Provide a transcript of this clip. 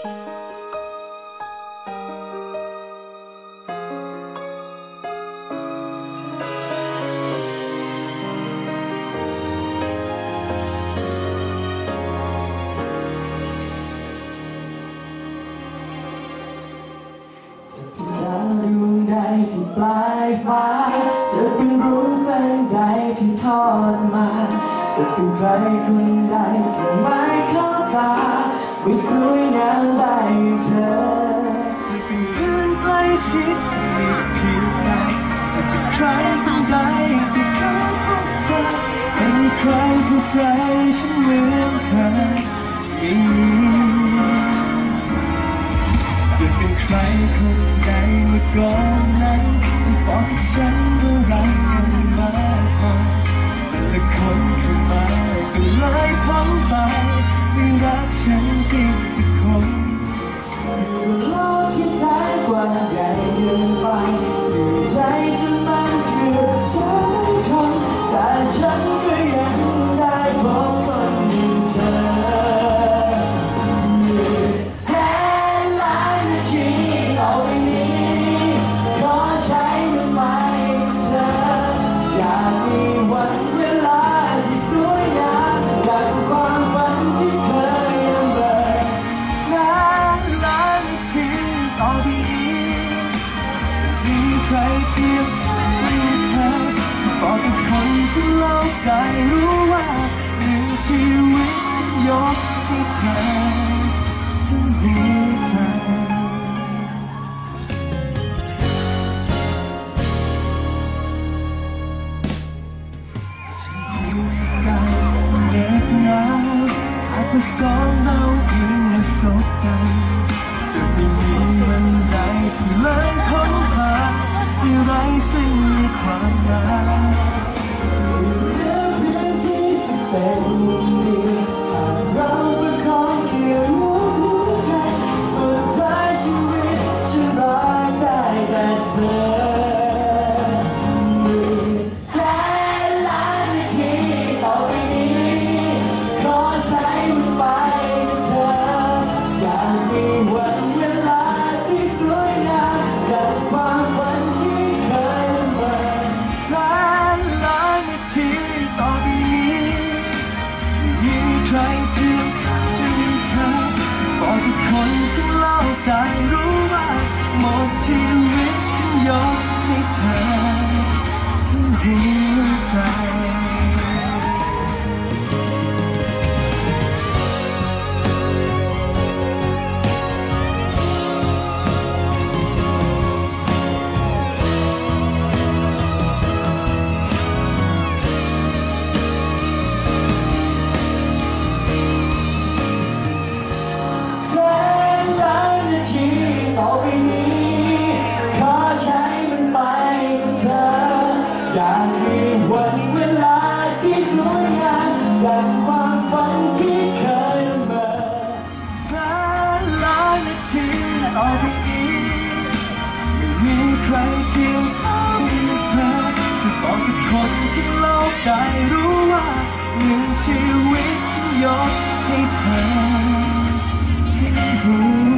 ที่ปลายฟ้า จะเป็นรุ่งแสงใดที่ทอดมา จะเป็นใครคนใดที่ไม่เข้าตา ไม่สวยงามได้เธอจะเป็นเพื่อนใกล้ชิดสนิทเพียงใดจะเป็นใครคนใดที่เขาพบเธอไม่มีใครเข้ใจฉันเหมือนเธอไม่มีจะเป็นใครคนใดเมื่อก่อนนั้น ชีวิตฉันยกให้เธอทั้งหัวใจการเหน็บหนาวหากว่าสองเราเองมาสบกันจะไม่มีวันใดที่เลยพ้นผ่านที่ไร้ซึ่งในความรักเรื่องพื้นที่ สิากมีวันเวลาที่สวยงามดังความฝันที่เคยละเมอแสนล้านนาทีต่อไปนี้ไม่มีใครเทียมเท่าเธอจะบอกทุกคนที่โลกได้รู้ว่าหนึ่งชีวิตฉันยกให้เธอทิ้งหัวใจ